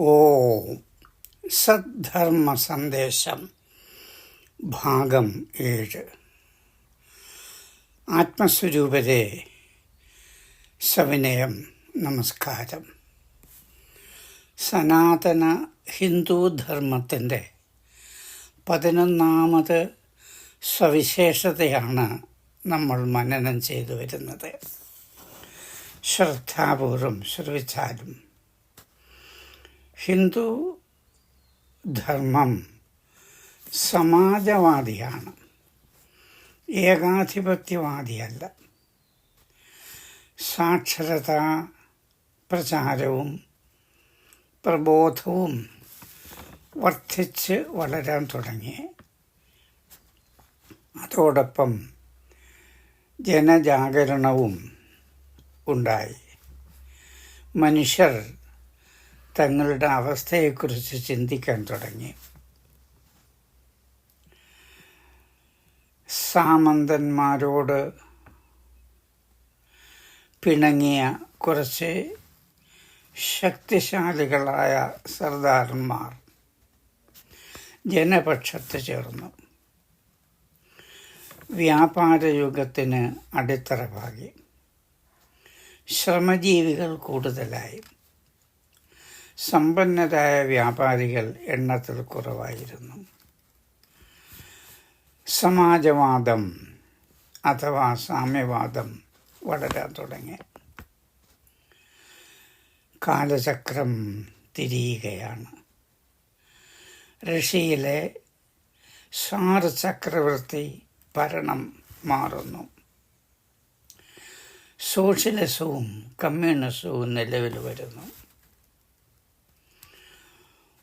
ഓം സദ്ധർമ്മ സന്ദേശം ഭാഗം ഏഴ്. ആത്മസ്വരൂപരെ സവിനയം നമസ്കാരം. സനാതന ഹിന്ദു ധർമ്മത്തിന്റെ പതിനൊന്നാമത് സവിശേഷതയാണ് നമ്മൾ മനനം ചെയ്തു വരുന്നത്. ശ്രദ്ധാപൂർവം ശ്രവിച്ചാലും ഹിന്ദു ധർമ്മം സമാജവാദിയാണ്. ഏകാധിപത്യവാദിയല്ല. സാക്ഷരത പ്രചാരവും പ്രബോധവും വർദ്ധിച്ച് വളരാൻ തുടങ്ങി. അതോടൊപ്പം ജനജാഗരണവും ഉണ്ടായി. മനുഷ്യർ തങ്ങളുടെ അവസ്ഥയെക്കുറിച്ച് ചിന്തിക്കാൻ തുടങ്ങി. സാമന്തന്മാരോട് പിണങ്ങിയ കുറച്ച് ശക്തിശാലികളായ സർദാർമാർ ജനപക്ഷത്ത് ചേർന്നു. വ്യാപാരയുഗത്തിന് അടിത്തറ പാകി. ശ്രമജീവികൾ കൂടുതലായി. സമ്പന്നരായ വ്യാപാരികൾ എണ്ണത്തിൽ കുറവായിരുന്നു. സമാജവാദം അഥവാ സാമ്യവാദം വളരാൻ തുടങ്ങി. കാലചക്രം തിരിയുകയാണ്. റഷ്യയിലെ സാർ ചക്രവർത്തി ഭരണം മാറുന്നു. സോഷ്യലിസവും കമ്മ്യൂണിസവും നിലവിൽ വരുന്നു.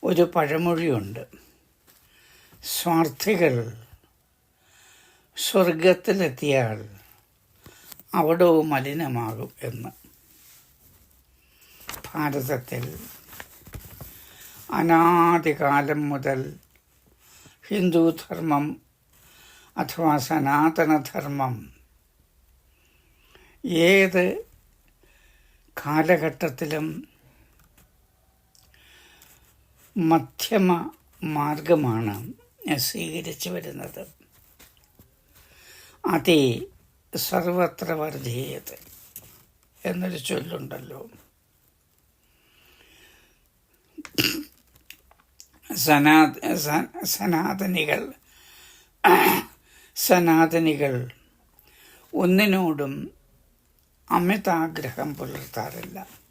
ഒരു പഴമൊഴിയുണ്ട്. സ്വാർത്ഥികൾ സ്വർഗത്തിലെത്തിയാൽ അവിടവും മലിനമാകും എന്ന്. ഭാരതത്തിൽ അനാദികാലം മുതൽ ഹിന്ദുധർമ്മം അഥവാ സനാതനധർമ്മം ഏത് കാലഘട്ടത്തിലും മധ്യമ മാർഗമാണ് സ്വീകരിച്ചു വരുന്നത്. അതി സർവത്ര വർധേയത് എന്നൊരു ചൊല്ലുണ്ടല്ലോ. സനാ സനാതനികൾ സനാതനികൾ ഒന്നിനോടും അമിതാഗ്രഹം പുലർത്താറില്ല.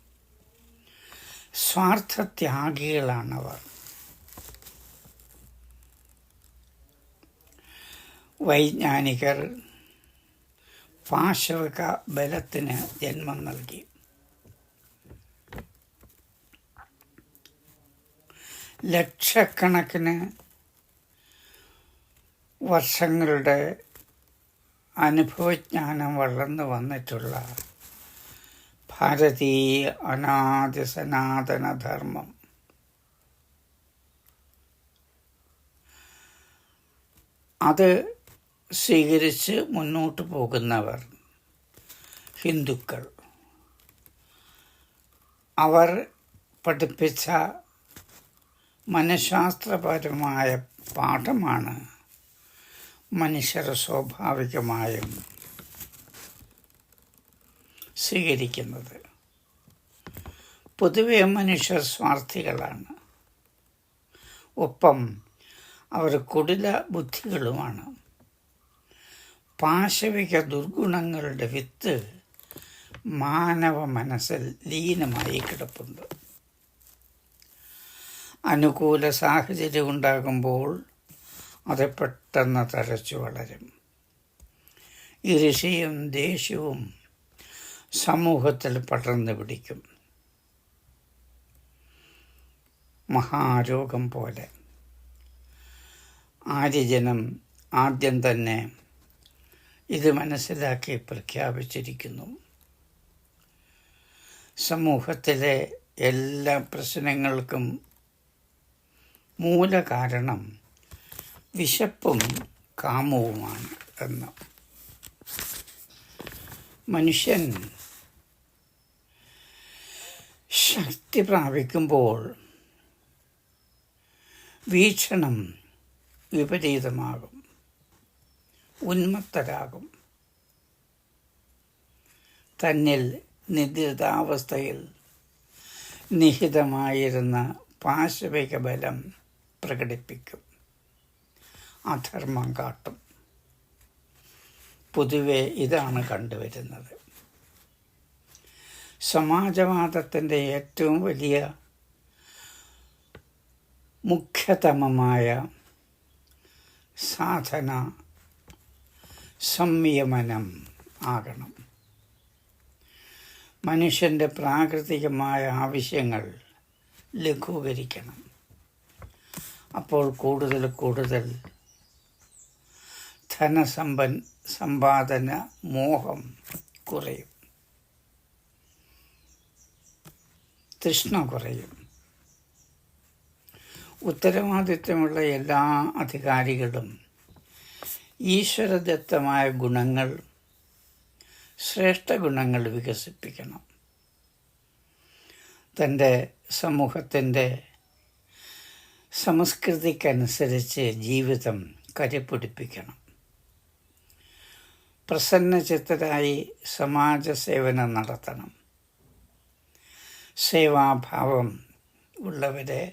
സ്വാർത്ഥത്യാഗികളാണവർ. വൈജ്ഞാനികർ പാശവിക ബലത്തിന് ജന്മം നൽകി. ലക്ഷക്കണക്കിന് വർഷങ്ങളുടെ അനുഭവജ്ഞാനം വളർന്നു വന്നിട്ടുള്ള ഭാരതീയ അനാദി സനാതനധർമ്മം അത് സ്വീകരിച്ച് മുന്നോട്ട് പോകുന്നവർ ഹിന്ദുക്കൾ. അവർ പഠിപ്പിച്ച മനഃശാസ്ത്രപരമായ പാഠമാണ് മനുഷ്യർ സ്വാഭാവികമായും സ്വീകരിക്കുന്നത്. പൊതുവെ മനുഷ്യർ സ്വാർത്ഥികളാണ്. ഒപ്പം അവർ കുടില ബുദ്ധികളുമാണ്. പാശവിക ദുർഗുണങ്ങളുടെ വിത്ത് മാനവ മനസ്സിൽ ലീനമായി കിടപ്പുണ്ട്. അനുകൂല സാഹചര്യം ഉണ്ടാകുമ്പോൾ അത് പെട്ടെന്ന് തഴച്ചു വളരും. ഈ ഋഷിയും ദേഷ്യവും സമൂഹത്തിൽ പടർന്നു പിടിക്കും. മഹാരോഗം പോലെ. ആര്യജനം ആദ്യം തന്നെ ഇത് മനസ്സിലാക്കി പ്രഖ്യാപിച്ചിരിക്കുന്നു. സമൂഹത്തിലെ എല്ലാ പ്രശ്നങ്ങൾക്കും മൂലകാരണം വിശപ്പും കാമവുമാണ് എന്ന്. മനുഷ്യൻ ശക്തി പ്രാപിക്കുമ്പോൾ വീക്ഷണം വിപരീതമാകും ഉന്മത്തരാകും. തന്നിൽ നിദ്രിതാവസ്ഥയിൽ നിഹിതമായിരുന്ന പാശവിക ബലം പ്രകടിപ്പിക്കും. അധർമ്മം കാട്ടും. പൊതുവെ ഇതാണ് കണ്ടുവരുന്നത്. സമാജവാദത്തിന്റെ ഏറ്റവും വലിയ മുഖ്യതമമായ സാധന സംയമനം ആകണം. മനുഷ്യന്റെ പ്രാകൃതികമായ ആവശ്യങ്ങൾ ലഘൂകരിക്കണം. അപ്പോൾ കൂടുതൽ കൂടുതൽ ധനസമ്പൻ സമ്പാദന മോഹം കുറയും. തൃഷ്ണ കുറയും. ഉത്തരവാദിത്വമുള്ള എല്ലാ അധികാരികളും ഈശ്വരദത്തമായ ഗുണങ്ങൾ ശ്രേഷ്ഠ ഗുണങ്ങൾ വികസിപ്പിക്കണം. തന്റെ സമൂഹത്തിന്റെ സംസ്കൃതിക്കനുസരിച്ച് ജീവിതം കരുപിടിപ്പിക്കണം. പ്രസന്നചിത്തരായി സമാജ സേവനം നടത്തണം. സേവാഭാവം ഉള്ളവരെ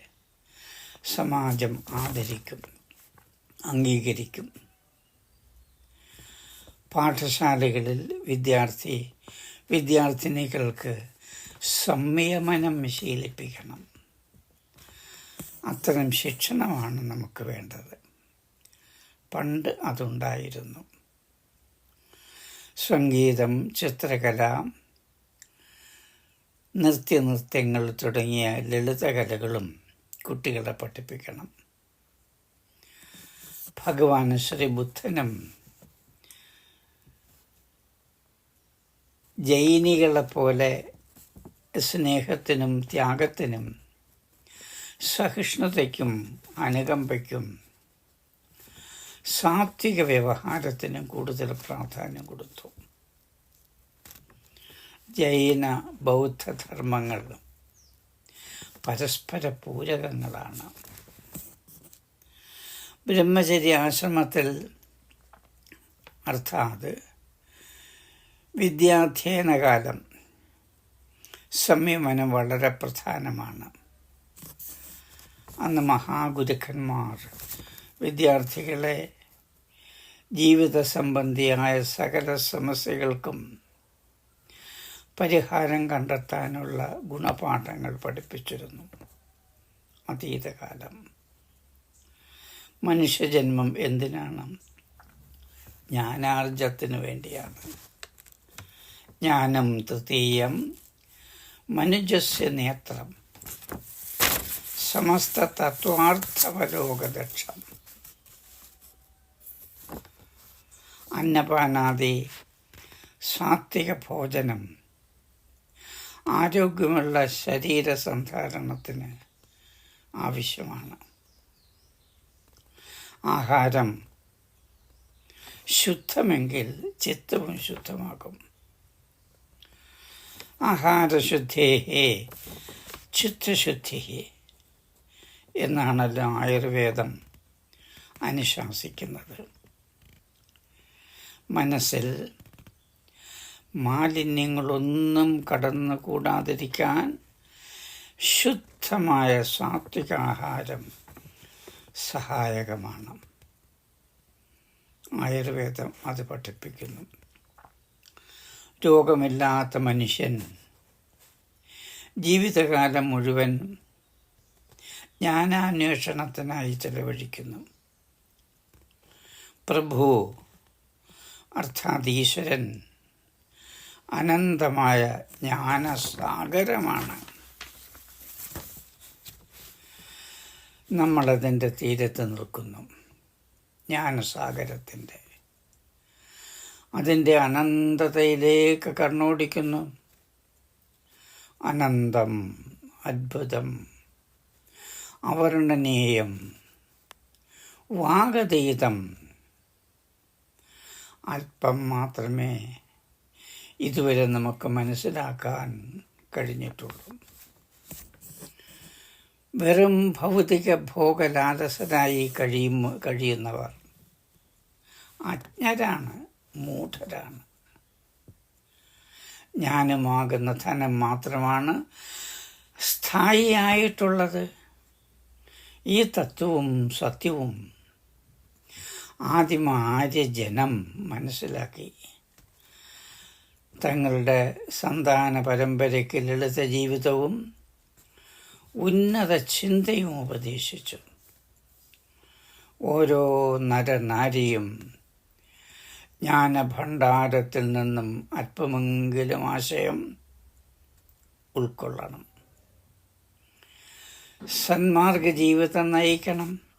സമാജം ആദരിക്കും അംഗീകരിക്കും. പാഠശാലകളിൽ വിദ്യാർത്ഥി വിദ്യാർത്ഥിനികൾക്ക് സംയമനം ശീലിപ്പിക്കണം. അത്തരം ശിക്ഷണമാണ് നമുക്ക് വേണ്ടത്. പണ്ട് അതുണ്ടായിരുന്നു. സംഗീതം ചിത്രകല നൃത്യനൃത്യങ്ങൾ തുടങ്ങിയ ലളിതകലകളും കുട്ടികളെ പഠിപ്പിക്കണം. ഭഗവാൻ ശ്രീ ബുദ്ധനും ജൈനികളെ പോലെ സ്നേഹത്തിനും ത്യാഗത്തിനും സഹിഷ്ണുതയ്ക്കും അനുകമ്പയ്ക്കും സാത്വിക വ്യവഹാരത്തിനും കൂടുതൽ പ്രാധാന്യം കൊടുത്തു. ജൈന ബൗദ്ധ ധർമ്മങ്ങൾ പരസ്പര പൂരകങ്ങളാണ്. ബ്രഹ്മചര്യ ആശ്രമത്തിൽ അർത്ഥാത് വിദ്യാധ്യയനകാലം സംയമനം വളരെ പ്രധാനമാണ്. അന്ന് മഹാഗുരുക്കന്മാർ വിദ്യാർത്ഥികളെ ജീവിത സംബന്ധിയായ സകല സമസ്യകൾക്കും പരിഹാരം കണ്ടെത്താനുള്ള ഗുണപാഠങ്ങൾ പഠിപ്പിച്ചിരുന്നു. അതീതകാലം. മനുഷ്യജന്മം എന്തിനാണ്? ജ്ഞാനാർജത്തിനു വേണ്ടിയാണ്. ജ്ഞാനം തൃതീയം മനുജസ്യ നേത്രം സമസ്ത തത്വാർത്ഥവലോകദക്ഷം അന്നപാനാദി സാത്വിക ഭോജനം ആരോഗ്യമുള്ള ശരീര സന്ധാരണത്തിന് ആവശ്യമാണ്. ആഹാരം ശുദ്ധമെങ്കിൽ ചിത്തവും ശുദ്ധമാകും. ആഹാരശുദ്ധേഹേ ചിത്തശുദ്ധി എന്നാണല്ലോ ആയുർവേദം അനുശാസിക്കുന്നത്. മനസ്സിൽ മാലിന്യങ്ങളൊന്നും കടന്നുകൂടാതിരിക്കാൻ ശുദ്ധമായ സാത്വികാഹാരം സഹായകമാണ്. ആയുർവേദം അത് പഠിപ്പിക്കുന്നു. രോഗമില്ലാത്ത മനുഷ്യൻ ജീവിതകാലം മുഴുവൻ ജ്ഞാനാന്വേഷണത്തിനായി ചെലവഴിക്കുന്നു. പ്രഭു അർത്ഥാത് ഈശ്വരൻ അനന്തമായ ജ്ഞാനസാഗരമാണ്. നമ്മളതിന്റെ തീരത്ത് നിൽക്കുന്നു. ജ്ഞാനസാഗരത്തിന്റെ. അതിന്റെ അനന്തതയിലേക്ക് കണ്ണോടിക്കുന്നു. അനന്തം അത്ഭുതം അവർണനീയം വാഗതീതം അല്പം മാത്രമേ ഇതുവരെ നമുക്ക് മനസ്സിലാക്കാൻ കഴിഞ്ഞിട്ടുള്ളൂ. വെറും ഭൗതിക ഭോഗലാലസരായി കഴിയും കഴിയുന്നവർ അജ്ഞരാണ് മൂഢരാണ്. ജ്ഞാനമാകുന്ന ധനം മാത്രമാണ് സ്ഥായിയായിട്ടുള്ളത്. ഈ തത്വവും സത്യവും ആദിമ ആര്യജനം മനസ്സിലാക്കി. തങ്ങളുടെ സന്താന പരമ്പരയ്ക്ക് ലളിത ജീവിതവും ഉന്നത ചിന്തയും ഉപദേശിച്ചു. ഓരോ നരനാരിയും ജ്ഞാനഭണ്ഡാരത്തിൽ നിന്നും അല്പമെങ്കിലും ആശയം ഉൾക്കൊള്ളണം. സന്മാർഗ ജീവിതം നയിക്കണം.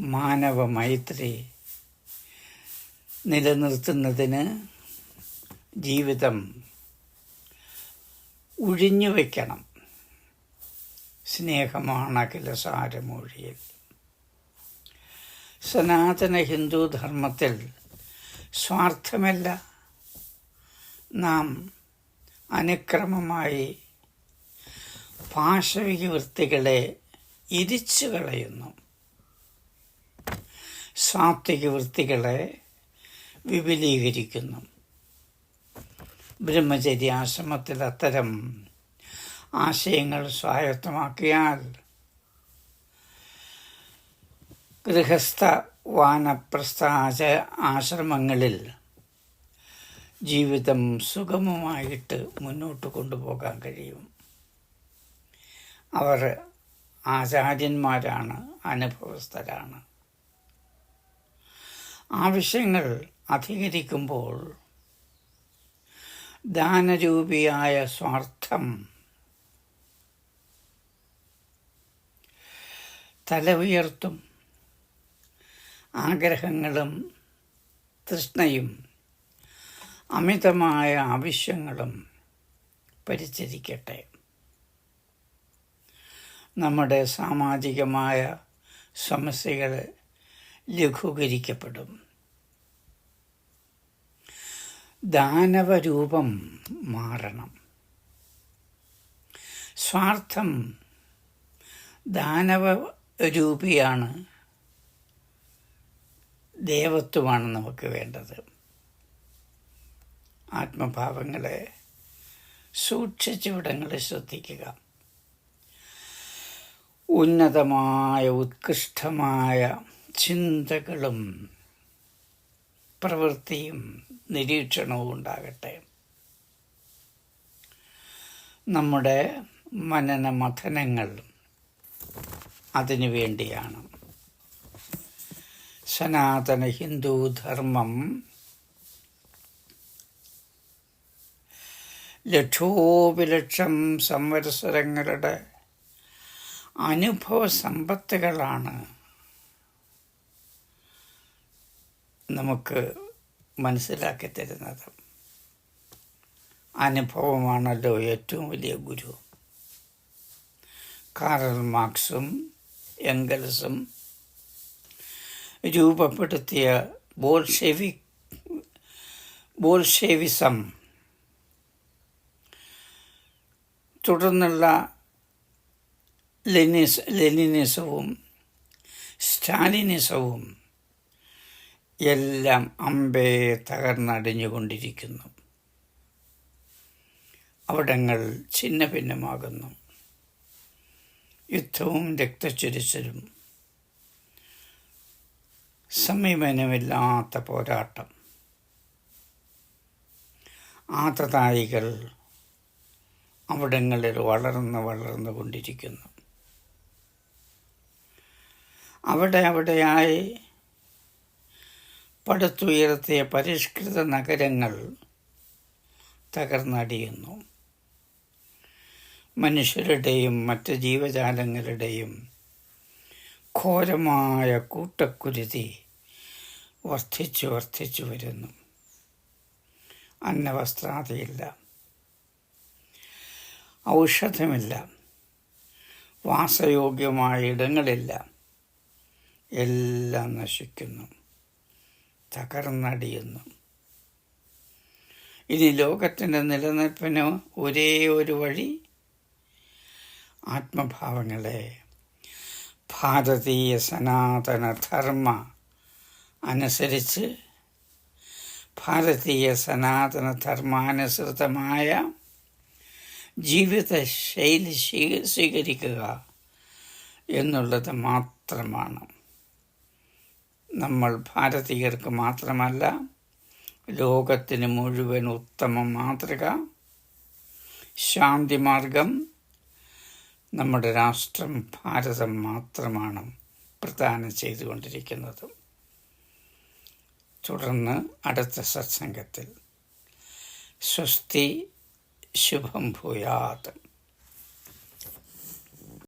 മാനവ മൈത്രി നിലനിർത്തുന്നതിന് ജീവിതം ഒഴിഞ്ഞു വയ്ക്കണം സ്നേഹമാണ് അഖില സാരമൊഴിയിൽ സനാതന ഹിന്ദു ധർമ്മത്തിൽ സ്വാർത്ഥമല്ല. നാം അനുക്രമമായി പാശവിക വൃത്തികളെ ഇരിച്ചു കളയുന്നു സാത്വിക വൃത്തികളെ വിപുലീകരിക്കുന്നു. ബ്രഹ്മചര്യ ആശ്രമത്തിൽ അത്തരം ആശയങ്ങൾ സ്വായത്തമാക്കിയാൽ ഗൃഹസ്ഥ വാനപ്രസ്ഥ ആശ്രമങ്ങളിൽ ജീവിതം സുഗമമായിട്ട് മുന്നോട്ട് കൊണ്ടുപോകാൻ കഴിയും. അവർ ആചാര്യന്മാരാണ് അനുഭവസ്ഥരാണ്. ആവശ്യങ്ങൾ അധികരിക്കുമ്പോൾ ദാനരൂപിയായ സ്വാർത്ഥം തല ഉയർത്തും ആഗ്രഹങ്ങളും തൃഷ്ണയും അമിതമായ ആവശ്യങ്ങളും പരിചരിക്കട്ടെ. നമ്മുടെ സാമാജികമായ സമസ്യകൾ ലഘൂകരിക്കപ്പെടും. ദാനവരൂപം മാറണം. സ്വാർത്ഥം ദാനവ രൂപിയാണ് ദേവത്വമാണ് നമുക്ക് വേണ്ടത്. ആത്മഭാവങ്ങളെ സൂക്ഷിച്ചിവിടങ്ങളിൽ ശ്രദ്ധിക്കുക. ഉന്നതമായ ഉത്കൃഷ്ടമായ ചിന്തകളും പ്രവൃത്തിയും നിരീക്ഷണവും ഉണ്ടാകട്ടെ. നമ്മുടെ മനന മഥനങ്ങൾ അതിനു വേണ്ടിയാണ്. സനാതന ഹിന്ദു ധർമ്മം ലക്ഷോപിലക്ഷം സംവത്സരങ്ങളുടെ അനുഭവ സമ്പത്തുകളാണ് നമുക്ക് മനസ്സിലാക്കി തരുന്നത് അനുഭവമാണല്ലോ ഏറ്റവും വലിയ ഗുരു. കാറൽ മാർക്സും എംഗൽസും രൂപപ്പെടുത്തിയ ബോൾഷെവി ബോൾഷെവിസം തുടർന്നുള്ള ലെനിസ് ലെനിനിസവും സ്റ്റാലിനിസവും എല്ലാം അമ്പേ തകർന്നടിഞ്ഞുകൊണ്ടിരിക്കുന്നു. അവിടങ്ങൾ ഛിന്ന ഭിന്നമാകുന്നു യുദ്ധവും രക്തച്ചുരിച്ചിലും. സമീപനമില്ലാത്ത പോരാട്ടം. ആതതായികൾ അവിടങ്ങളിൽ വളർന്ന് വളർന്നു കൊണ്ടിരിക്കുന്നു. അവിടെ അവിടെയായി പടുത്തുയർത്തിയ പരിഷ്കൃത നഗരങ്ങൾ തകർന്നടിയുന്നു. മനുഷ്യരുടെയും മറ്റ് ജീവജാലങ്ങളുടെയും ഘോരമായ കൂട്ടക്കുരുതി വർദ്ധിച്ചു വർദ്ധിച്ചു വരുന്നു. അന്നവസ്ത്രാതയില്ല. ഔഷധമില്ല. വാസയോഗ്യമായ ഇടങ്ങളില്ല. എല്ലാം നശിക്കുന്നു. തകർന്നടിയുന്നു. ഇനി ലോകത്തിന്റെ നിലനിൽപ്പിന് ഒരേ ഒരു വഴി ആത്മഭാവങ്ങളെ. ഭാരതീയ സനാതന ധർമ്മ അനുസരിച്ച് ഭാരതീയ സനാതന ധർമാനുസൃതമായ ജീവിത ശൈലി സ്വീ- സ്വീകരിക്കുക എന്നുള്ളത് മാത്രമാണ്. നമ്മൾ ഭാരതീയർക്ക് മാത്രമല്ല ലോകത്തിന് മുഴുവൻ ഉത്തമ മാതൃക ശാന്തിമാർഗം നമ്മുടെ രാഷ്ട്രം ഭാരതം മാത്രമാണ് പ്രദാനം ചെയ്തുകൊണ്ടിരിക്കുന്നത്. തുടർന്ന് അടുത്ത സത്സംഗത്തിൽ. സ്വസ്തി ശുഭം ഭൂയാത്.